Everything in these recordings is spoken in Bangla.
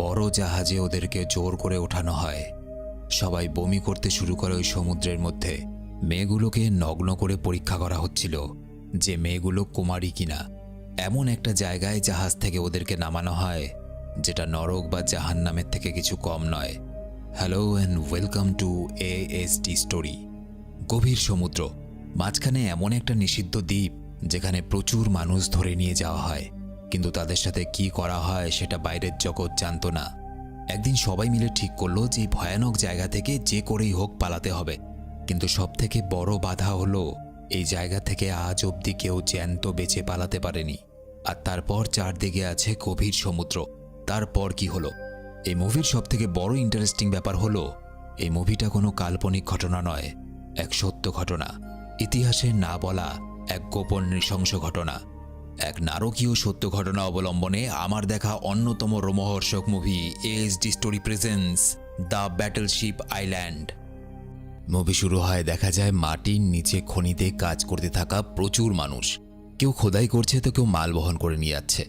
বড় জাহাজে ওদেরকে জোর করে ওঠানো হয়। সবাই বমি করতে শুরু করে ওই সমুদ্রের মধ্যে। মেয়েগুলোকে নগ্ন করে পরীক্ষা করা হচ্ছিল যে মেয়েগুলো কুমারী কিনা। এমন একটা জায়গায় জাহাজ থেকে ওদেরকে নামানো হয়, যেটা নরক বা জাহান নামের থেকে কিছু কম নয়। Hello and welcome to A S T story গভীর সমুদ্র, মাঝখানে এমন একটা নিষিদ্ধ দ্বীপ, যেখানে প্রচুর মানুষ ধরে নিয়ে যাওয়া হয়। কিন্তু তাদের সাথে কি করা হয় সেটা বাইরের জগৎ জানতো না। একদিন সবাই মিলে ঠিক করল যে ভয়ানক জায়গা থেকে যে করেই হোক পালাতে হবে। কিন্তু সবথেকে বড় বাধা হলো, এই জায়গা থেকে আজ অবধি কেউ জ্যান্ত বেঁচে পালাতে পারেনি। আর তারপর চারদিকে আছে গভীর সমুদ্র। তারপর কি হলো? এই মুভির সবথেকে বড় ইন্টারেস্টিং ব্যাপার হলো, এই মুভিটা কোনো কাল্পনিক ঘটনা নয়, এক সত্য ঘটনা। ইতিহাসে না বলা এক গোপন নৃশংস ঘটনা। এক নারকীয় সত্য ঘটনা অবলম্বনে আমার দেখা অন্যতম রোমহর্ষক movie ASD story presents the battleship island movie শুরু হয়, দেখা যায় মাটির নিচে খনিতে কাজ করতে থাকা প্রচুর মানুষ। কেউ খোদাই করছে তো কেউ মাল বহন করে নিয়ে যাচ্ছে।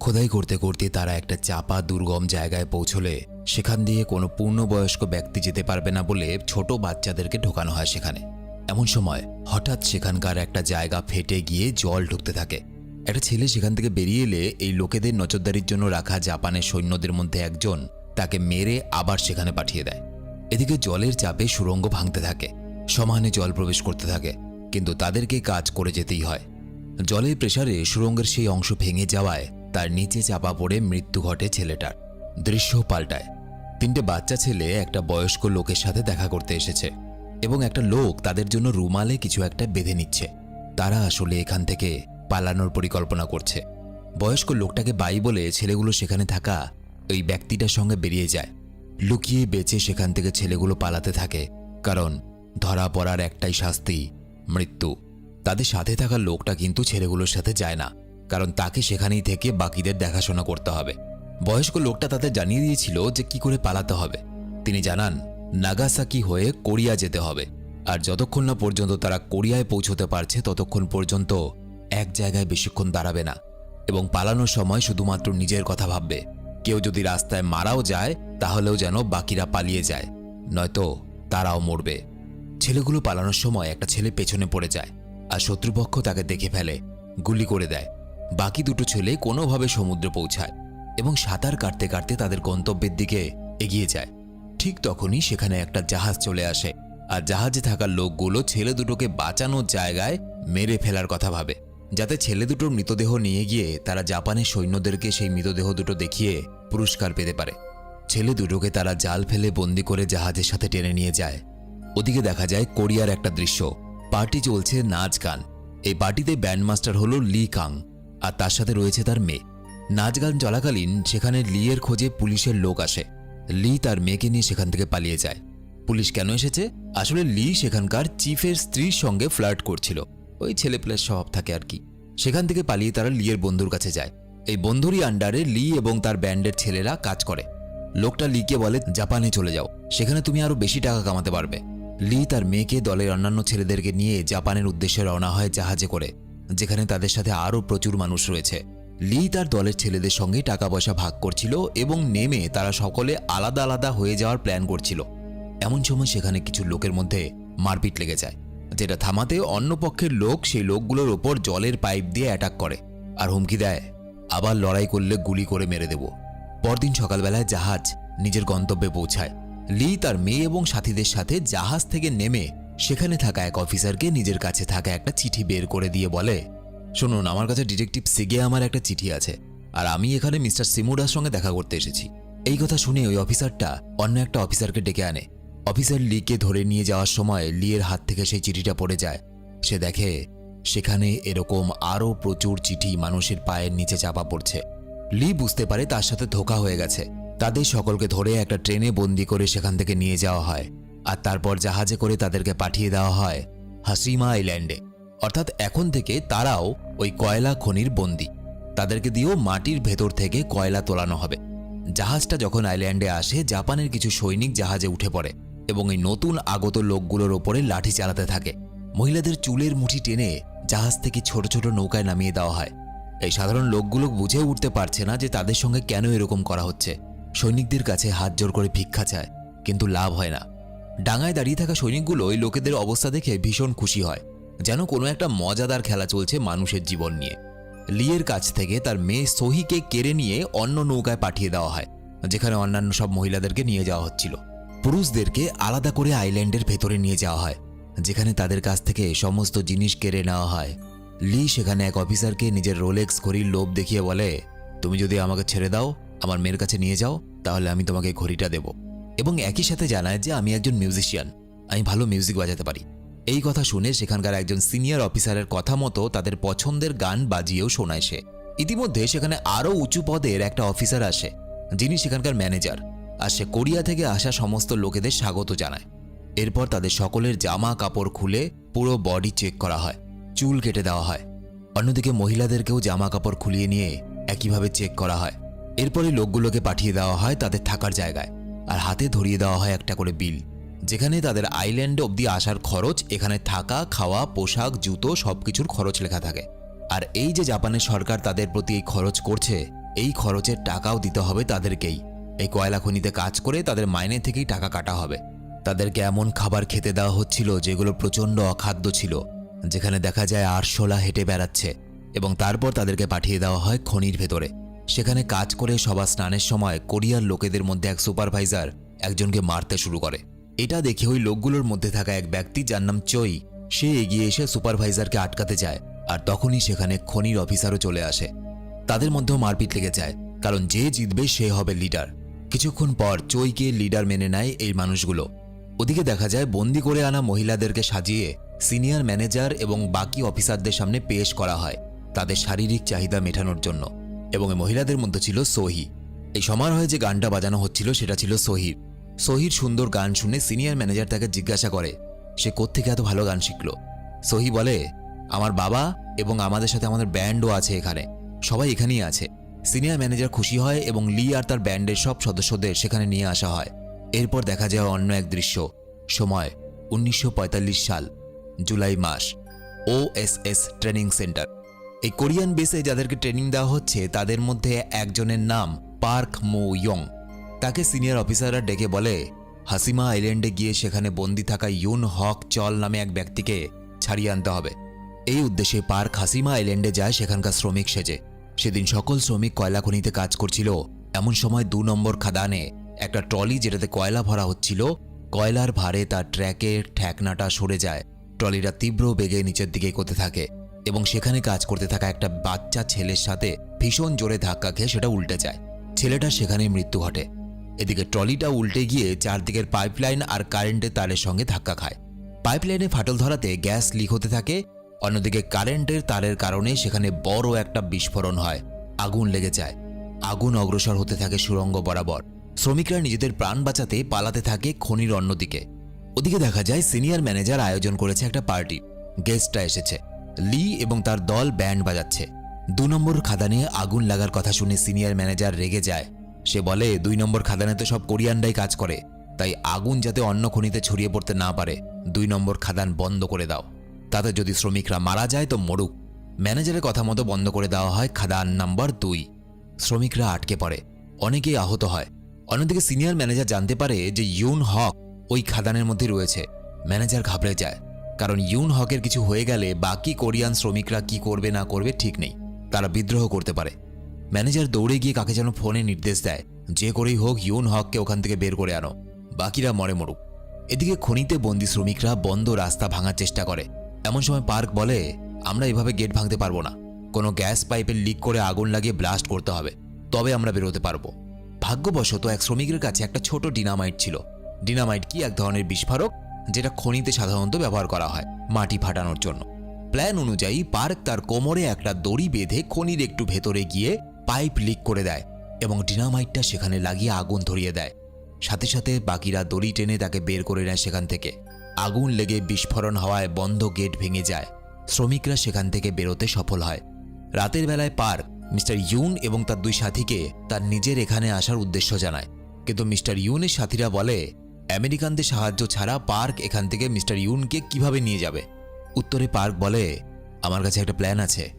খোদাই করতে করতে তারা একটা চাপা, দুর্গম জায়গায় পৌঁছলে, সেখান দিয়ে কোনো পূর্ণবয়স্ক ব্যক্তি যেতে পারবে না বলে ছোট বাচ্চাদেরকে ঢোকানো হয় সেখানে। এমন সময় হঠাৎ সেখানকার একটা জায়গা ফেটে গিয়ে জল ঢুকতে থাকে। একটা ছেলে সেখান থেকে বেরিয়ে এলে এই লোকেদের নজরদারির জন্য রাখা জাপানের সৈন্যদের মধ্যে একজন তাকে মেরে আবার সেখানে পাঠিয়ে দেয়। এদিকে জলের চাপে সুরঙ্গ ভাঙতে থাকে, সমানে জল প্রবেশ করতে থাকে, কিন্তু তাদেরকে কাজ করে যেতেই হয়। জলের প্রেসারে সুরঙ্গের সেই অংশ ভেঙে যাওয়ায় তার নিচে চাপা পড়ে মৃত্যু ঘটে ছেলেটার। দৃশ্য পাল্টায়। তিনটে বাচ্চা ছেলে একটা বয়স্ক লোকের সাথে দেখা করতে এসেছে এবং একটা লোক তাদের জন্য রুমালে কিছু একটা বেঁধে নিচ্ছে। তারা আসলে এখান থেকে পালানোর পরিকল্পনা করছে। বয়স্ক লোকটাকে বাই বলে ছেলেগুলো সেখানে থাকা ওই ব্যক্তিটার সঙ্গে বেরিয়ে যায়। লুকিয়ে বেঁচে সেখান থেকে ছেলেগুলো পালাতে থাকে, কারণ ধরা পড়ার একটাই শাস্তি মৃত্যু। তাদের সাথে থাকা লোকটা কিন্তু ছেলেগুলোর সাথে যায় না, কারণ তাকে সেখানেই থেকে বাকিদের দেখাশোনা করতে হবে। বয়স্ক লোকটা তাদের জানিয়ে দিয়েছিল যে কি করে পালাতে হবে। তিনি জানান, নাগাসাকি হয়ে কোরিয়া যেতে হবে, আর যতক্ষণ না পর্যন্ত তারা কোরিয়ায় পৌঁছতে পারছে ততক্ষণ পর্যন্ত এক জায়গায় বেশিক্ষণ দাঁড়াবে না এবং পালানোর সময় শুধুমাত্র নিজের কথা ভাববে। কেউ যদি রাস্তায় মারাও যায়, তাহলেও যেন বাকিরা পালিয়ে যায়, নয়তো তারাও মরবে। ছেলেগুলো পালানোর সময় একটা ছেলে পেছনে পড়ে যায় আর শত্রুপক্ষ তাকে দেখে ফেলে, গুলি করে দেয়। বাকি দুটো ছেলে কোনোভাবে সমুদ্রে পৌঁছায় এবং সাঁতার কাটতে কাটতে তাদের গন্তব্যের দিকে এগিয়ে যায়। ঠিক তখনই সেখানে একটা জাহাজ চলে আসে আর জাহাজে থাকা লোকগুলো ছেলে দুটোকে বাঁচানোর জায়গায় মেরে ফেলার কথা ভাবে। যাতে ছেলে দুটোর মৃতদেহ নিয়ে গিয়ে তারা জাপানের সৈন্যদেরকে সেই মৃতদেহ দুটো দেখিয়ে পুরস্কার পেতে পারে। ছেলে দুটোকে তারা জাল ফেলে বন্দি করে জাহাজের সাথে টেনে নিয়ে যায়। ওদিকে দেখা যায় কোরিয়ার একটা দৃশ্য। পার্টি চলছে নাচ গান। এই পার্টিতে ব্যান্ডমাস্টার হল লি কাং, আর তার সাথে রয়েছে তার মেয়ে। নাচ গান চলাকালীন সেখানে লি এর খোঁজে পুলিশের লোক আসে। লি তার মেয়েকে নিয়ে সেখান থেকে পালিয়ে যায়। পুলিশ কেন এসেছে? আসলে লি সেখানকার চিফের স্ত্রীর সঙ্গে ফ্লার্ট করছিল। ওই ছেলে প্লের স্বভাব থাকে আর কি। সেখান থেকে পালিয়ে তারা লিয়ের বন্ধুর কাছে যায়। এই বন্ধুরই আন্ডারে লি এবং তার ব্যান্ডের ছেলেরা কাজ করে। লোকটা লিকে বলে, জাপানে চলে যাও। সেখানে তুমি আরও বেশি টাকা কামাতে পারবে। লি তার মেয়েকে, দলের অন্যান্য ছেলেদেরকে নিয়ে জাপানের উদ্দেশ্যে রওনা হয় জাহাজে করে, যেখানে তাদের সাথে আরও প্রচুর মানুষ রয়েছে। লি তার দলের ছেলেদের সঙ্গে টাকা পয়সা ভাগ করছিল এবং নেমে তারা সকলে আলাদা আলাদা হয়ে যাওয়ার প্ল্যান করছিল। এমন সময় সেখানে কিছু লোকের মধ্যে মারপিট লেগে যায়। যেটা থামাতে অন্য পক্ষের লোক সেই লোকগুলোর ওপর জলের পাইপ দিয়ে অ্যাটাক করে। আর হুমকি দেয়। আবার লড়াই করলে গুলি করে মেরে দেব। পরদিন সকালবেলায় জাহাজ নিজের গন্তব্যে পৌঁছায়। লি তার মেয়ে এবং সাথীদের সাথে জাহাজ থেকে নেমে সেখানে থাকা এক অফিসারকে নিজের কাছে থাকা একটা চিঠি বের করে দিয়ে বলে, শুনুন, আমার কাছে ডিটেকটিভ সিগে আমার একটা চিঠি আছে। আর আমি এখানে মিস্টার সিমুডার সঙ্গে দেখা করতে এসেছি। এই কথা শুনে ওই অফিসারটা অন্য একটা অফিসারকে ডেকে আনে। অফিসার লিকে ধরে নিয়ে যাওয়ার সময় লিয়ের হাত থেকে সেই চিঠিটা পড়ে যায়। সে দেখে সেখানে এরকম আরও প্রচুর চিঠি মানুষের পায়ের নিচে চাপা পড়ছে। লি বুঝতে পারে তার সাথে ধোকা হয়ে গেছে। তাদের সকলকে ধরে একটা ট্রেনে বন্দি করে সেখান থেকে নিয়ে যাওয়া হয় আর তারপর জাহাজে করে তাদেরকে পাঠিয়ে দেওয়া হয় হাসিমা আইল্যান্ডে। অর্থাৎ এখন থেকে তারাও ওই কয়লা খনির বন্দি। তাদেরকে দিয়েও মাটির ভেতর থেকে কয়লা তোলানো হবে। জাহাজটা যখন আইল্যান্ডে আসে, জাপানের কিছু সৈনিক জাহাজে উঠে পড়ে। এবং এই নতুন আগত লোকগুলোর ওপরে লাঠি চালাতে থাকে। মহিলাদের চুলের মুঠি টেনে জাহাজ থেকে ছোট ছোট নৌকায় নামিয়ে দেওয়া হয়। এই সাধারণ লোকগুলো বুঝে উঠতে পারছে না যে তাদের সঙ্গে কেন এরকম করা হচ্ছে। সৈনিকদের কাছে হাত জোর করে ভিক্ষা চায়, কিন্তু লাভ হয় না। ডাঙায় দাঁড়িয়ে থাকা সৈনিকগুলো ওই লোকেদের অবস্থা দেখে ভীষণ খুশি হয়, যেন কোনো একটা মজাদার খেলা চলছে মানুষের জীবন নিয়ে। লিয়ের কাছ থেকে তার মেয়ে সহিকে কেড়ে নিয়ে অন্য নৌকায় পাঠিয়ে দেওয়া হয়, যেখানে অন্যান্য সব মহিলাদেরকে নিয়ে যাওয়া হচ্ছিল। পুরুষদেরকে আলাদা করে আইল্যান্ডের ভেতরে নিয়ে যাওয়া হয়, যেখানে তাদের কাছ থেকে সমস্ত জিনিস কেড়ে নেওয়া হয়। লি সেখানে এক অফিসারকে নিজের রোলেক্স ঘড়ির লোভ দেখিয়ে বলে, তুমি যদি আমাকে ছেড়ে দাও, আমার মেয়ের কাছে নিয়ে যাও, তাহলে আমি তোমাকে ঘড়িটা দেব। এবং একই সাথে জানায় যে, আমি একজন মিউজিশিয়ান, আমি ভালো মিউজিক বাজাতে পারি। এই কথা শুনে সেখানকার একজন সিনিয়র অফিসারের কথা মতো তাদের পছন্দের গান বাজিয়েও শোনায় সে। ইতিমধ্যে সেখানে আরও উঁচু পদের একটা অফিসার আসে, যিনি সেখানকার ম্যানেজার। আর সে কোরিয়া থেকে আসা সমস্ত লোকেদের স্বাগত জানায়। এরপর তাদের সকলের জামা কাপড় খুলে পুরো বডি চেক করা হয়, চুল কেটে দেওয়া হয়। অন্যদিকে মহিলাদেরকেও জামা কাপড় খুলিয়ে নিয়ে একইভাবে চেক করা হয়। এরপরে লোকগুলোকে পাঠিয়ে দেওয়া হয় তাদের থাকার জায়গায় আর হাতে ধরিয়ে দেওয়া হয় একটা করে বিল, যেখানে তাদের আইল্যান্ড অবধি আসার খরচ, এখানে থাকা, খাওয়া, পোশাক, জুতো সবকিছুর খরচ লেখা থাকে। আর এই যে জাপানের সরকার তাদের প্রতি এই খরচ করছে, এই খরচের টাকাও দিতে হবে তাদেরকেই। এই কয়লা খনিতে কাজ করে তাদের মাইনে থেকেই টাকা কাটা হবে। তাদেরকে এমন খাবার খেতে দেওয়া হচ্ছিল যেগুলো প্রচণ্ড অখাদ্য ছিল, যেখানে দেখা যায় আরশোলা হেঁটে বেড়াচ্ছে এবং তারপর তাদেরকে পাঠিয়ে দেওয়া হয় খনির ভেতরে। সেখানে কাজ করে সবার স্নানের সময় কোরিয়ার লোকেদের মধ্যে এক সুপারভাইজার একজনকে মারতে শুরু করে। এটা দেখে ওই লোকগুলোর মধ্যে থাকা এক ব্যক্তি যার নাম চই, সে এগিয়ে এসে সুপারভাইজারকে আটকাতে যায় আর তখনই সেখানে খনির অফিসারও চলে আসে। তাদের মধ্যেও মারপিট লেগে যায়, কারণ যে জিতবে সে হবে লিডার। কিছুক্ষণ পর চইকে লিডার মেনে নেয় এই মানুষগুলো। ওদিকে দেখা যায় বন্দি করে আনা মহিলাদেরকে সাজিয়ে সিনিয়র ম্যানেজার এবং বাকি অফিসারদের সামনে পেশ করা হয়, তাদের শারীরিক চাহিদা মেটানোর জন্য। এবং মহিলাদের মধ্যে ছিল সহি। এই সমারোহে যে গানটা বাজানো হচ্ছিল, সেটা ছিল সহির। সহির সুন্দর গান শুনে সিনিয়র ম্যানেজার তাকে জিজ্ঞাসা করে, সে কোত্থেকে এত ভালো গান শিখল? সহি বলে, আমার বাবা এবং আমাদের সাথে আমাদের ব্যান্ডও আছে এখানে। সবাই এখানেই আছে। সিনিয়র ম্যানেজার খুশি হয় এবং লি আর তার ব্যান্ডের সব সদস্যদের সেখানে নিয়ে আসা হয়। এরপর দেখা যায় অন্য এক দৃশ্য। সময়, উনিশশো পঁয়তাল্লিশ সাল, জুলাই মাস। OSS training center. এই কোরিয়ান বেসে যাদেরকে ট্রেনিং দেওয়া হচ্ছে, তাদের মধ্যে একজনের নাম পার্ক মো ইয়ং তাকে সিনিয়র অফিসাররা ডেকে বলে, হাসিমা আইল্যান্ডে গিয়ে সেখানে বন্দি থাকা ইউন হক চল নামে এক ব্যক্তিকে ছাড়িয়ে আনতে হবে। এই উদ্দেশ্যে পার্ক হাসিমা আইল্যান্ডে যায়, সেখানকার শ্রমিক সেজে। সেদিন সকল শ্রমিক কয়লা খনিতে কাজ করছিল। এমন সময় দু নম্বর খাদানে একটা ট্রলি যেটাতে কয়লা ভরা হচ্ছিল, কয়লার ভারে তার ট্র্যাকের ঠ্যাকনাটা সরে যায়। ট্রলিটা তীব্র বেগে নিচের দিকে এগোতে থাকে এবং সেখানে কাজ করতে থাকা একটা বাচ্চা ছেলের সাথে ভীষণ জোরে ধাক্কা খেয়ে সেটা উল্টে যায়। ছেলেটা সেখানে মৃত্যু ঘটে। এদিকে ট্রলিটা উল্টে গিয়ে চারদিকের পাইপলাইন আর কারেন্টের তারের সঙ্গে ধাক্কা খায়। পাইপলাইনে ফাটল ধরাতে গ্যাস লিক হতে থাকে অন্যদিকে কারেন্টের তারের কারণে সেখানে বড় একটা বিস্ফোরণ হয়। আগুন লেগে যায়। আগুন অগ্রসর হতে থাকে সুরঙ্গ বরাবর। শ্রমিকরা নিজেদের প্রাণ বাঁচাতে পালাতে থাকে খনির অন্যদিকে। ওদিকে দেখা যায় সিনিয়র ম্যানেজার আয়োজন করেছে একটা পার্টি। গেস্টরা এসেছে। লি এবং তার দল ব্যান্ড বাজাচ্ছে। দু নম্বর খাদানে আগুন লাগার কথা শুনে সিনিয়র ম্যানেজার রেগে যায়। সে বলে, দুই নম্বর খাদানে তো সব কোরিয়ানরাই কাজ করে। তাই আগুন যাতে অন্য খনিতে ছড়িয়ে পড়তে না পারে, দুই নম্বর খাদান বন্ধ করে দাও। তাতে যদি শ্রমিকরা মারা যায় তো মরুক। ম্যানেজারের কথা মতো বন্ধ করে দেওয়া হয় খাদান নাম্বার দুই। শ্রমিকরা আটকে পড়ে। অনেকেই আহত হয়। অন্যদিকে সিনিয়র ম্যানেজার জানতে পারে যে ইউন হক ওই খাদানের মধ্যে রয়েছে। ম্যানেজার ঘাবড়ে যায়। কারণ ইউন হকের কিছু হয়ে গেলে বাকি কোরিয়ান শ্রমিকরা কি করবে না করবে ঠিক নেই। তারা বিদ্রোহ করতে পারে। ম্যানেজার দৌড়ে গিয়ে কাকে যেন ফোনে নির্দেশ দেয়, যে করেই হোক ইউন হককে ওখান থেকে বের করে আনো। বাকিরা মরে মরুক। এদিকে খনিতে বন্দি শ্রমিকরা বন্ধ রাস্তা ভাঙার চেষ্টা করে। এমন সময় পার্ক বলে, আমরা এভাবে গেট ভাঙতে পারব না। কোনো গ্যাস পাইপের লিক করে আগুন লাগিয়ে ব্লাস্ট করতে হবে। তবে আমরা বেরোতে পারব। ভাগ্যবশত এক শ্রমিকের কাছে একটা ছোট ডিনামাইট ছিল। ডিনামাইট কি এক ধরনের বিস্ফোরক, যেটা খনিতে সাধারণত ব্যবহার করা হয় মাটি ফাটানোর জন্য। প্ল্যান অনুযায়ী পার্ক তার কোমরে একটা দড়ি বেঁধে খনির একটু ভেতরে গিয়ে পাইপ লিক করে দেয় এবং ডিনামাইটটা সেখানে লাগিয়ে আগুন ধরিয়ে দেয়। সাথে সাথে বাকিরা দড়ি টেনে তাকে বের করে নেয় সেখান থেকে। আগুন লেগে বিস্ফোরণ হওয়ায় বন্ধ গেট ভেঙে যায়। শ্রমিকরা সেখান থেকে বেরোতে সফল হয়। রাতের বেলায় পার্ক মিস্টার ইউন এবং তার দুই সাথীকে তার নিজের এখানে আসার উদ্দেশ্য জানায়। কিন্তু মিস্টার ইউনের সাথীরা বলে, আমেরিকানদের সাহায্য ছাড়া পার্ক এখান থেকে মিস্টার ইউনকে কীভাবে নিয়ে যাবে? উত্তরে পার্ক বলে, আমার কাছে একটা প্ল্যান আছে।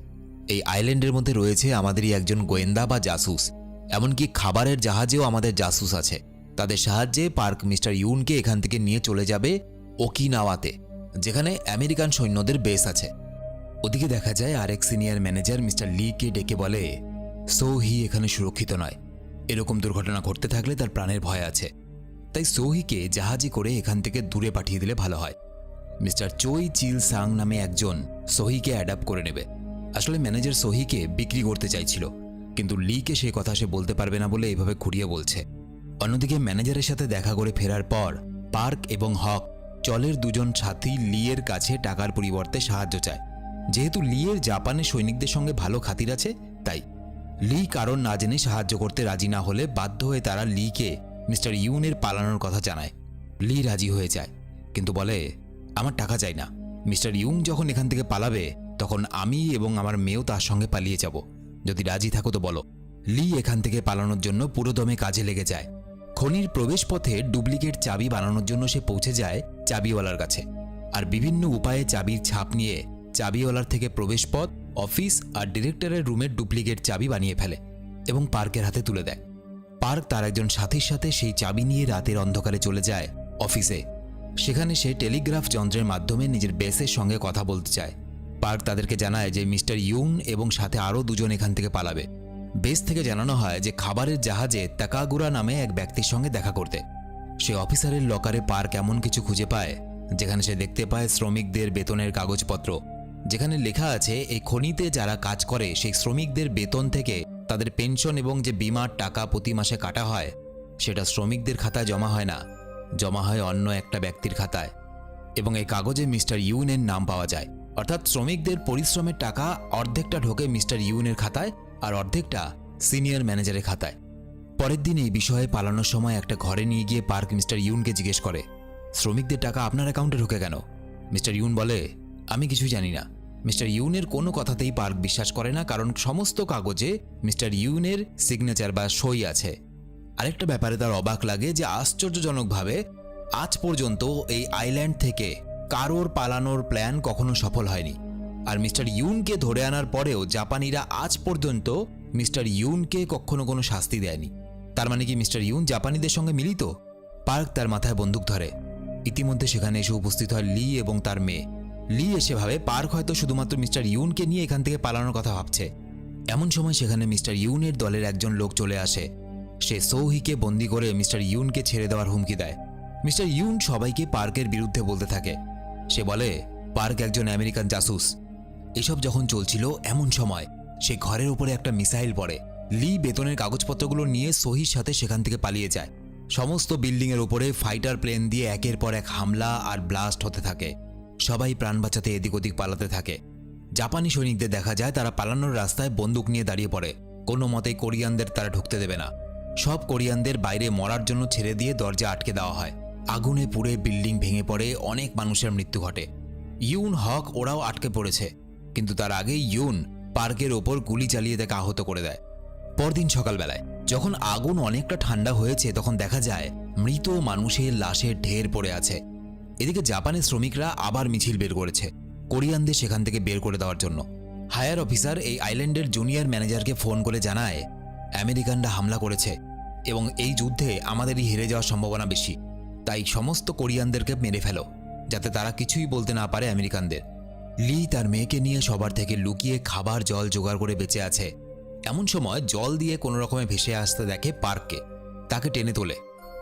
এই আইল্যান্ডের মধ্যে রয়েছে আমাদেরই একজন গোয়েন্দা বা জাসুস। এমনকি খাবারের জাহাজেও আমাদের জাসুস আছে। তাদের সাহায্যে পার্ক মিস্টার ইউনকে এখান থেকে নিয়ে চলে যাবে ওকিনাওয়াতে, যেখানে আমেরিকান সৈন্যদের বেস আছে। ওদিকে দেখা যায় আরেক সিনিয়র ম্যানেজার মিস্টার লিকে ডেকে বলে, সো হি এখানে সুরক্ষিত নয়। এরকম দুর্ঘটনা ঘটতে থাকলে তার প্রাণের ভয় আছে। তাই সোহিকে জাহাজে করে এখান থেকে দূরে পাঠিয়ে দিলে ভালো হয়। মিস্টার চই চিল সাং নামে একজন সোহিকে অ্যাডাপ্ট করে নেবে। আসলে ম্যানেজার সোহিকে বিক্রি করতে চাইছিল, কিন্তু লিকে সে কথা সে বলতে পারবে না বলে এভাবে ঘুরিয়ে বলছে। অন্যদিকে ম্যানেজারের সাথে দেখা করে ফেরার পর, পার্ক এবং হক চলের দুজন সাথী লিয়ের কাছে টাকার পরিবর্তে সাহায্য চায়। যেহেতু লিয়ের জাপানের সৈনিকদের সঙ্গে ভালো খাতির আছে, তাই। লি কারণ না জেনে সাহায্য করতে রাজি না হলে বাধ্য হয়ে তারা লিকে মিস্টার ইউনের পালানোর কথা জানায়। লি রাজি হয়ে যায়, কিন্তু বলে, আমার টাকা চাই না। মিস্টার ইউং যখন এখান থেকে পালাবে, তখন আমি এবং আমার মেয়েও তার সঙ্গে পালিয়ে যাব। যদি রাজি থাকো তো বলো। লি এখান থেকে পালানোর জন্য পুরোদমে কাজে লেগে যায়। খনির প্রবেশ পথে ডুপ্লিকেট চাবি বানানোর জন্য সে পৌঁছে যায় চাবিওয়ালার কাছে। আর বিভিন্ন উপায়ে চাবির ছাপ নিয়ে চাবিওয়ালার থেকে প্রবেশপথ, অফিস আর ডিরেক্টরের রুমের ডুপ্লিকেট চাবি বানিয়ে ফেলে এবং পার্কের হাতে তুলে দেয়। পার্ক তার একজন সাথীর সাথে সেই চাবি নিয়ে রাতের অন্ধকারে চলে যায় অফিসে। সেখানে সে টেলিগ্রাফ যন্ত্রের মাধ্যমে নিজের বেসের সঙ্গে কথা বলতে চায়। পার্ক তাদেরকে জানায় যে মিস্টার ইউন এবং সাথে আরও দুজন এখান থেকে পালাবে। বেস থেকে জানানো হয় যে খাবারের জাহাজে তাকাগুরা নামে এক ব্যক্তির সঙ্গে দেখা করতে। সে অফিসারের লকারে পার্ক এমন কিছু খুঁজে পায়, যেখানে সে দেখতে পায় শ্রমিকদের বেতনের কাগজপত্র। যেখানে লেখা আছে, এই খনিতে যারা কাজ করে, সেই শ্রমিকদের বেতন থেকে তাদের পেনশন এবং যে বিমার টাকা প্রতি মাসে কাটা হয়, সেটা শ্রমিকদের খাতায় জমা হয় না। জমা হয় অন্য একটা ব্যক্তির খাতায়। এবং এই কাগজে মিস্টার ইউনের নাম পাওয়া যায়। অর্থাৎ শ্রমিকদের পরিশ্রমের টাকা অর্ধেকটা ঢোকে মিস্টার ইউনের খাতায় আর অর্ধেকটা সিনিয়র ম্যানেজারের খাতায়। পরের দিন এই বিষয়ে পালানোর সময় একটা ঘরে নিয়ে গিয়ে পার্ক মিস্টার ইউনকে জিজ্ঞেস করে, শ্রমিকদের টাকা আপনার অ্যাকাউন্টে ঢোকে কেন? মিস্টার ইউন বলে, আমি কিছুই জানি না। মিস্টার ইউনের কোনো কথাতেই পার্ক বিশ্বাস করে না, কারণ সমস্ত কাগজে মিস্টার ইউনের সিগনেচার বা সই আছে। আরেকটা ব্যাপারে তার অবাক লাগে যে আশ্চর্যজনকভাবে আজ পর্যন্ত এই আইল্যান্ড থেকে কারোর পালানোর প্ল্যান কখনো সফল হয়নি। আর মিস্টার ইউনকে ধরে আনার পরেও জাপানিরা আজ পর্যন্ত মিস্টার ইউনকে কখনো কোনো শাস্তি দেয়নি। তার মানে কি মিস্টার ইউন জাপানিদের সঙ্গে মিলিত? পার্ক তার মাথায় বন্দুক ধরে। ইতিমধ্যে সেখানে এসে উপস্থিত হয় লি এবং তার মেয়ে। লি এসে ভাবে, পার্ক হয়তো শুধুমাত্র মিস্টার ইউনকে নিয়ে এখান থেকে পালানোর কথা ভাবছে। এমন সময় সেখানে মিস্টার ইউনের দলের একজন লোক চলে আসে। সে সৌহিকে বন্দি করে মিস্টার ইউনকে ছেড়ে দেওয়ার হুমকি দেয়। মিস্টার ইউন সবাইকে পার্কের বিরুদ্ধে বলতে থাকে। সে বলে, পার্ক একজন আমেরিকান জাসুস। এসব যখন চলছিল এমন সময়, সে ঘরের উপরে একটা মিসাইল পড়ে। লি বেতনের কাগজপত্রগুলো নিয়ে সহির সাথে সেখান থেকে পালিয়ে যায়। সমস্ত বিল্ডিংয়ের উপরে ফাইটার প্লেন দিয়ে একের পর এক হামলা আর ব্লাস্ট হতে থাকে। সবাই প্রাণ বাঁচাতে এদিক ওদিক পালাতে থাকে। জাপানি সৈনিকদের দেখা যায় তারা পালানোর রাস্তায় বন্দুক নিয়ে দাঁড়িয়ে পড়ে। কোনো মতেই কোরিয়ানদের তারা ঢুকতে দেবে না। সব কোরিয়ানদের বাইরে মরার জন্য ছেড়ে দিয়ে দরজা আটকে দেওয়া হয়। আগুনে পুড়ে বিল্ডিং ভেঙে পড়ে অনেক মানুষের মৃত্যু ঘটে। ইউন হক ওরাও আটকে পড়েছে। কিন্তু তার আগেই ইউন পার্কের ওপর গুলি চালিয়ে তাকে আহত করে দেয়। পরদিন সকালবেলায়, যখন আগুন অনেকটা ঠান্ডা হয়েছে, তখন দেখা যায় মৃত মানুষের লাশের ঢের পড়ে আছে। এদিকে জাপানের শ্রমিকরা আবার মিছিল বের করেছে, কোরিয়ানদের সেখান থেকে বের করে দেওয়ার জন্য। হায়ার অফিসার এই আইল্যান্ডের জুনিয়র ম্যানেজারকে ফোন করে জানায়, আমেরিকানরা হামলা করেছে এবং এই যুদ্ধে আমাদেরই হেরে যাওয়ার সম্ভাবনা বেশি। তাই সমস্ত কোরিয়ানদেরকে মেরে ফেলো, যাতে তারা কিছুই বলতে না পারে আমেরিকানদের। লি তার মেয়েকে নিয়ে সবার থেকে লুকিয়ে খাবার জল জোগাড় করে বেঁচে আছে। এমন সময় জল দিয়ে কোনো রকমে ভেসে আসতে দেখে পার্ককে। তাকে টেনে তোলে।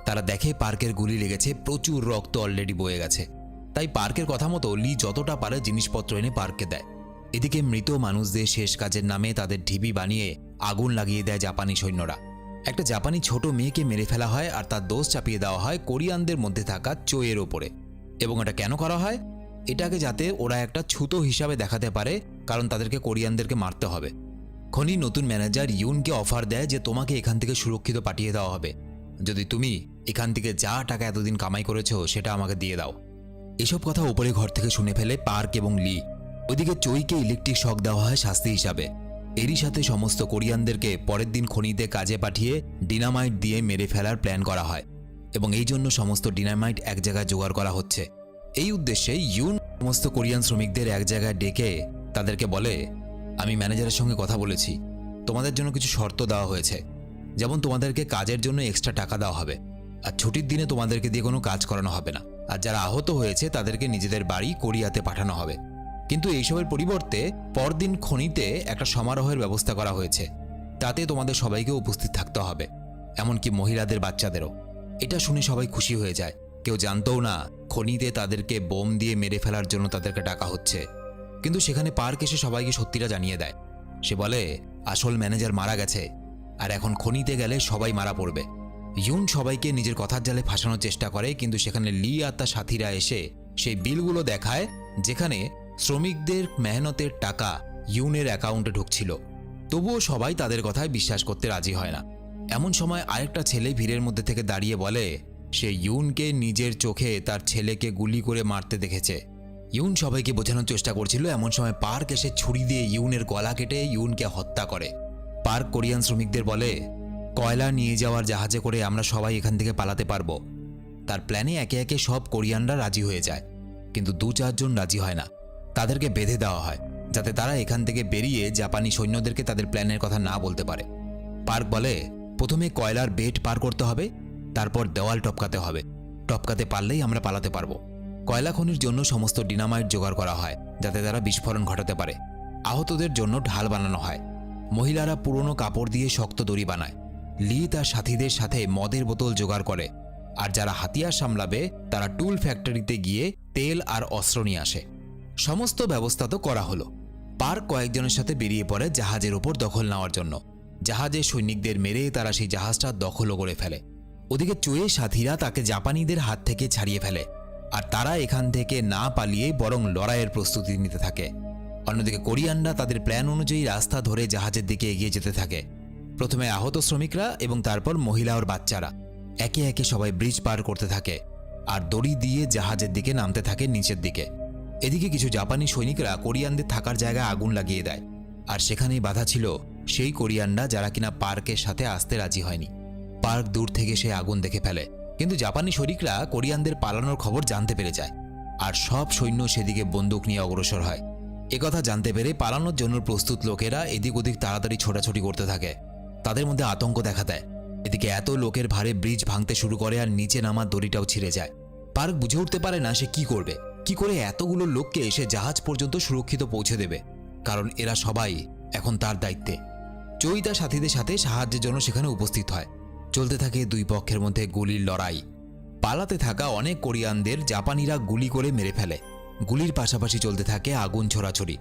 তারা দেখে পার্কের গুলি লেগেছে, প্রচুর রক্ত অলরেডি বয়ে গেছে। তাই পার্কের কথা মতো লি যতটা পারে জিনিসপত্র এনে পার্ককে দেয়। এদিকে মৃত মানুষদের শেষ কাজের নামে তাদের ঢিবি বানিয়ে আগুন লাগিয়ে দেয় জাপানি সৈন্যরা। একটা জাপানি ছোট মেয়েকে মেরে ফেলা হয় আর তার দোষ চাপিয়ে দেওয়া হয় কোরিয়ানদের মধ্যে থাকা চোয়ের ওপরে। এবং এটা কেন করা হয়? এটাকে যাতে ওরা একটা ছুতো হিসাবে দেখাতে পারে, কারণ তাদেরকে কোরিয়ানদেরকে মারতে হবে। খনি নতুন ম্যানেজার ইউনকে অফার দেয় যে তোমাকে এখান থেকে সুরক্ষিত পাঠিয়ে দেওয়া হবে। যদি তুমি এখান থেকে যা টাকা এতদিন কামাই করেছ সেটা আমাকে দিয়ে দাও। এসব কথা ওপরে ঘর থেকে শুনে ফেলে পার্ক এবং লি। ওইদিকে চইকে ইলেকট্রিক শক দেওয়া হয় শাস্তি হিসাবে। এরই সাথে সমস্ত কোরিয়ানদেরকে পরের দিন খনিতে কাজে পাঠিয়ে ডিনামাইট দিয়ে মেরে ফেলার প্ল্যান করা হয়। এবং এই জন্য সমস্ত ডিনামাইট এক জায়গায় জোগাড় করা হচ্ছে। এই উদ্দেশ্যে ইউন সমস্ত কোরিয়ান শ্রমিকদের এক জায়গায় ডেকে তাদেরকে বলে, আমি ম্যানেজারের সঙ্গে কথা বলেছি। তোমাদের জন্য কিছু শর্ত দেওয়া হয়েছে। যেমন তোমাদেরকে কাজের জন্য এক্সট্রা টাকা দেওয়া হবে। আর ছুটির দিনে তোমাদেরকে দিয়ে কোনো কাজ করানো হবে না। আর যারা আহত হয়েছে, তাদেরকে নিজেদের বাড়ি কোরিয়াতে পাঠানো হবে। কিন্তু এইসবের পরিবর্তে পরদিন খনিতে একটা সমারোহের ব্যবস্থা করা হয়েছে। তাতে তোমাদের সবাইকে উপস্থিত থাকতে হবে। এমনকি মহিলাদের বাচ্চাদেরও। এটা শুনে সবাই খুশি হয়ে যায়। কেউ জানতও না, খনিতে তাদেরকে বোম দিয়ে মেরে ফেলার জন্য তাদেরকে ডাকা হচ্ছে। কিন্তু সেখানে পার্ক এসে সবাইকে সত্যিটা জানিয়ে দেয়। সে বলে, আসল ম্যানেজার মারা গেছে। আর এখন খনিতে গেলে সবাই মারা পড়বে। ইউন সবাইকে নিজের কথার জালে ফাঁসানোর চেষ্টা করে, কিন্তু সেখানে লি আর তার সাথীরা এসে সেই বিলগুলো দেখায়, যেখানে শ্রমিকদের মেহনতের টাকা ইউনের অ্যাকাউন্টে ঢুকছিল। তবুও সবাই তাদের কথায় বিশ্বাস করতে রাজি হয় না। এমন সময় আরেকটা ছেলে ভিড়ের মধ্যে থেকে দাঁড়িয়ে বলে সে ইউনকে নিজের চোখে তার ছেলেকে গুলি করে মারতে দেখেছে। ইউন সবাইকে বোঝানোর চেষ্টা করছিল, এমন সময় পার্ক এসে ছুরি দিয়ে ইউনের গলা কেটে ইউনকে হত্যা করে। পার্ক কোরিয়ান শ্রমিকদের বলে, কয়লা নিয়ে যাওয়ার জাহাজে করে আমরা সবাই এখান থেকে পালাতে পারব। তার প্ল্যানে একে একে সব কোরিয়ানরা রাজি হয়ে যায়, কিন্তু দু চারজন রাজি হয় না। তাদেরকে বেঁধে দেওয়া হয়, যাতে তারা এখান থেকে বেরিয়ে জাপানি সৈন্যদেরকে তাদের প্ল্যানের কথা না বলতে পারে। পার্ক বলে, প্রথমে কয়লার বেট পার করতে হবে তারপর দেওয়াল টপকাতে হবে। টপকাতে পারলেই আমরা পালাতে পারব। কয়লা খনির জন্য সমস্ত ডিনামাইট জোগাড় করা হয়, যাতে তারা বিস্ফোরণ ঘটাতে পারে। আহতদের জন্য ঢাল বানানো হয়। মহিলারা পুরনো কাপড় দিয়ে শক্ত দড়ি বানায়। লি তার সাথীদের সাথে মদের বোতল জোগাড় করে। আর যারা হাতিয়ার সামলাবে, তারা টুল ফ্যাক্টরিতে গিয়ে তেল আর অস্ত্র নিয়ে আসে। সমস্ত ব্যবস্থা তো করা হলো। পার্ক কয়েকজনের সাথে বেরিয়ে পড়ে জাহাজের ওপর দখল নেওয়ার জন্য। জাহাজের সৈনিকদের মেরে তারা সেই জাহাজটা দখলও করে ফেলে। ওদিকে চুয়ে সাথীরা তাকে জাপানিদের হাত থেকে ছাড়িয়ে ফেলে, আর তারা এখান থেকে না পালিয়ে বরং লড়াইয়ের প্রস্তুতি নিতে থাকে। অন্যদিকে কোরিয়ানরা তাদের প্ল্যান অনুযায়ী রাস্তা ধরে জাহাজের দিকে এগিয়ে যেতে থাকে। প্রথমে আহত শ্রমিকরা এবং তারপর মহিলা ওর বাচ্চারা। একে একে সবাই ব্রিজ পার করতে থাকে, আর দড়ি দিয়ে জাহাজের দিকে নামতে থাকে নিচের দিকে। এদিকে কিছু জাপানি সৈনিকরা কোরিয়ানদের থাকার জায়গায় আগুন লাগিয়ে দেয়, আর সেখানেই বাধা ছিল সেই কোরিয়ানরা যারা কিনা পার্কের সাথে আসতে রাজি হয়নি। পার্ক দূর থেকে সে আগুন দেখে ফেলে। কিন্তু জাপানি শরিকরা কোরিয়ানদের পালানোর খবর জানতে পেরে যায়। আর সব সৈন্য সেদিকে বন্দুক নিয়ে অগ্রসর হয়। একথা জানতে পেরে পালানোর জন্য প্রস্তুত লোকেরা এদিক ওদিক তাড়াতাড়ি ছোটাছুটি করতে থাকে। তাদের মধ্যে আতঙ্ক দেখা দেয়। এদিকে এত লোকের ভারে ব্রিজ ভাঙতে শুরু করে আর নিচে নামার দড়িটাও ছিঁড়ে যায়। পার্ক বুঝে উঠতে পারে না সে কি করবে। কি করে এতগুলো লোককে এসে জাহাজ পর্যন্ত সুরক্ষিত পৌঁছে দেবে? কারণ এরা সবাই এখন তার দায়িত্বে। চই তার সাথীদের সাথে সাহায্যের জন্য সেখানে উপস্থিত হয়। চলতে থাকে দুই পক্ষের মধ্যে গুলির লড়াই। পালাতে থাকা অনেক কোরিয়ানদের জাপানিরা গুলি করে মেরে ফেলে। গুলির পাশাপাশি চলতে থাকে আগুন ছোড়াছড়ি।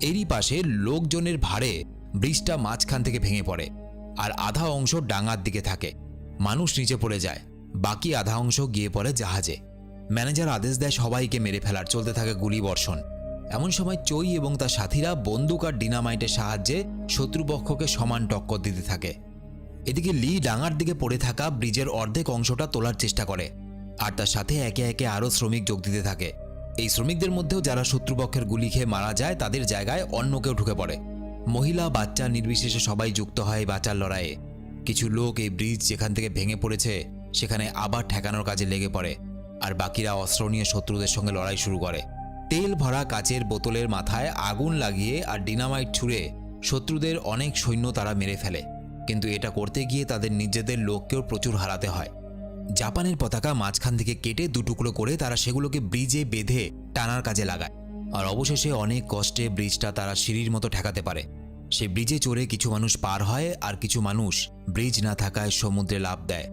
এরই পাশে লোকজনের ভারে ব্রিজটা মাঝখান থেকে ভেঙে পড়ে আর আধা অংশ ডাঙার দিকে থাকে। মানুষ নিচে পড়ে যায়, বাকি আধা অংশ গিয়ে পড়ে জাহাজে। ম্যানেজার আদেশ দেয় সবাইকে মেরে ফেলার, চলতে থাকে গুলি বর্ষণ। এমন সময় চই এবং তার সাথীরা বন্দুক আর ডিনামাইটের সাহায্যে শত্রুপক্ষকে সমান টক্কর দিতে থাকে। এদিকে লি ডাঙার দিকে পড়ে থাকা ব্রিজের অর্ধেক অংশটা তোলার চেষ্টা করে, আর তার সাথে একে একে আরও শ্রমিক যোগ দিতে থাকে। এই শ্রমিকদের মধ্যেও যারা শত্রুপক্ষের গুলি খেয়ে মারা যায়, তাদের জায়গায় অন্য কেউ ঢুকে পড়ে। মহিলা, বাচ্চা নির্বিশেষে সবাই যুক্ত হয় বাঁচার লড়াইয়ে। কিছু লোক এই ব্রিজ যেখান থেকে ভেঙে পড়েছে, সেখানে আবার ঠেকানোর কাজে লেগে পড়ে, আর বাকিরা অস্ত্র নিয়ে শত্রুদের সঙ্গে লড়াই শুরু করে। তেল ভরা কাচের বোতলের মাথায় আগুন লাগিয়ে আর ডিনামাইট ছুঁড়ে শত্রুদের অনেক সৈন্য তারা মেরে ফেলে। কিন্তু এটা করতে গিয়ে তাদের নিজেদের লোককেও প্রচুর হারাতে হয়। জাপানের পতাকা মাঝখান থেকে কেটে দুটুকরো করে তারা সেগুলোকে ব্রিজে বেঁধে টানার কাজে লাগায়। আর অবশেষে অনেক কষ্টে ব্রিজটা তারা সিঁড়ির মতো ঠেকাতে পারে। সে ব্রিজে চড়ে কিছু মানুষ পার হয় আর কিছু মানুষ ব্রিজ না থাকায় সমুদ্রে লাভ দেয়।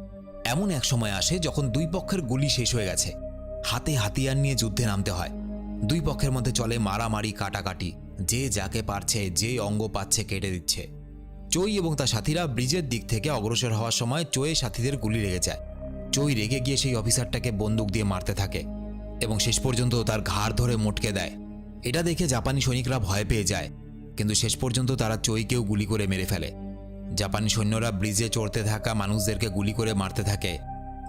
এমন এক সময় আসে যখন দুই পক্ষের গুলি শেষ হয়ে গেছে। হাতে হাতিয়ার নিয়ে যুদ্ধে নামতে হয়। দুই পক্ষের মধ্যে চলে মারামারি, কাটাকাটি। যে যাকে পারছে যে অঙ্গ পাচ্ছে, কেটে দিচ্ছে। চই এবং তার সাথীরা ব্রিজের দিক থেকে অগ্রসর হওয়ার সময় চয়ে সাথীদের গুলি লেগে যায়। চই রেগে গিয়ে সেই অফিসারটাকে বন্দুক দিয়ে মারতে থাকে এবং শেষ পর্যন্ত তার ঘাড় ধরে মোটকে দেয়। এটা দেখে জাপানি সৈনিকরা ভয় পেয়ে যায়, কিন্তু শেষ পর্যন্ত তারা চইকেও গুলি করে মেরে ফেলে। জাপানি সৈন্যরা ব্রিজে চড়তে থাকা মানুষদেরকে গুলি করে মারতে থাকে।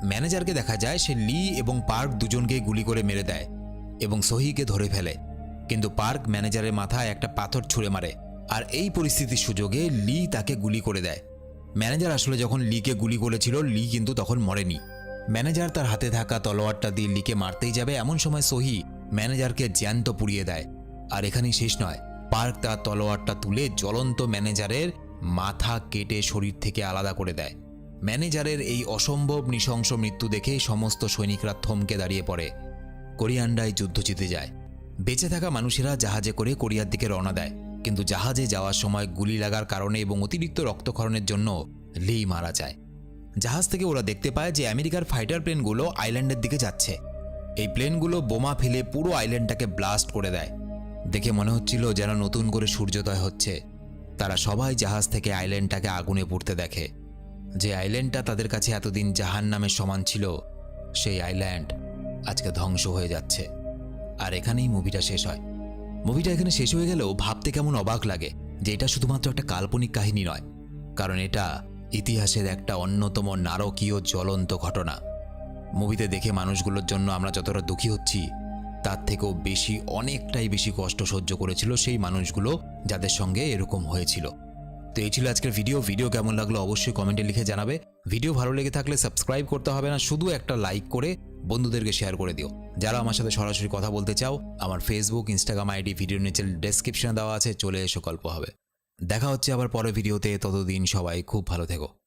ম্যানেজারকে দেখা যায় সে লি এবং পার্ক দুজনকেই গুলি করে মেরে দেয় এবং সহিকে ধরে ফেলে। কিন্তু পার্ক ম্যানেজারের মাথায় একটা পাথর ছুঁড়ে মারে। আর এই পরিস্থিতির সুযোগে লি তাকে গুলি করে দেয়। ম্যানেজার আসলে যখন লিকে গুলি করেছিল, লি কিন্তু তখন মরেনি। ম্যানেজার তার হাতে থাকা তলোয়ারটা দিয়ে লিকে মারতেই যাবে, এমন সময় সহি ম্যানেজারকে জ্যান্ত পুড়িয়ে দেয়। আর এখানেই শেষ নয়, পার্ক তার তলোয়ারটা তুলে জ্বলন্ত ম্যানেজারের মাথা কেটে শরীর থেকে আলাদা করে দেয়। ম্যানেজারের এই অসম্ভব নৃশংস মৃত্যু দেখে সমস্ত সৈনিকরা থমকে দাঁড়িয়ে পড়ে। কোরিয়ান্ডায় যুদ্ধ জিতে যায়। বেঁচে থাকা মানুষেরা জাহাজে করে কোরিয়ার দিকে রওনা দেয়। কিন্তু জাহাজে যাওয়ার সময় গুলি লাগার কারণে এবং অতিরিক্ত রক্তক্ষরণের জন্য লি মারা যায়। জাহাজ থেকে ওরা দেখতে পায় যে আমেরিকার ফাইটার প্লেনগুলো আইল্যান্ডের দিকে যাচ্ছে। এই প্লেনগুলো বোমা ফেলে পুরো আইল্যান্ডটাকে ব্লাস্ট করে দেয়। দেখে মনে হচ্ছিল যেন নতুন করে সূর্যোদয় হচ্ছে। তারা সবাই জাহাজ থেকে আইল্যান্ডটাকে আগুনে পুড়তে দেখে। যে আইল্যান্ডটা তাদের কাছে এতদিন জাহান নামের সমান ছিল, সেই আইল্যান্ড আজকে ধ্বংস হয়ে যাচ্ছে। আর এখানেই মুভিটা শেষ হয়। মুভিটা এখানে শেষ হয়ে গেলেও ভাবতে কেমন অবাক লাগে যে এটা শুধুমাত্র একটা কাল্পনিক কাহিনী নয়, কারণ এটা ইতিহাসের একটা অন্যতম নারকীয় জ্বলন্ত ঘটনা। মুভিতে দেখে মানুষগুলোর জন্য আমরা যতটা দুঃখী হচ্ছি, তার থেকেও বেশি, অনেকটাই বেশি কষ্ট সহ্য করেছিল সেই মানুষগুলো যাদের সঙ্গে এরকম হয়েছিল। তো এই ছিল আজকের ভিডিও। ভিডিও কেমন লাগল অবশ্যই কমেন্টে লিখে জানাবে। ভিডিও ভালো লেগে থাকলে সাবস্ক্রাইব করতে হবে না, শুধু একটা লাইক করে বন্ধুদেরকে শেয়ার করে দিও। যারা আমার সাথে সরাসরি কথা বলতে চাও, আমার ফেসবুক ইনস্টাগ্রাম আইডি ভিডিও নিচে ডেসক্রিপশনে দেওয়া আছে, চলে এসো, গল্প হবে। দেখা হচ্ছে আবার পরের ভিডিওতে ততদিন সবাই খুব ভালো থেকো।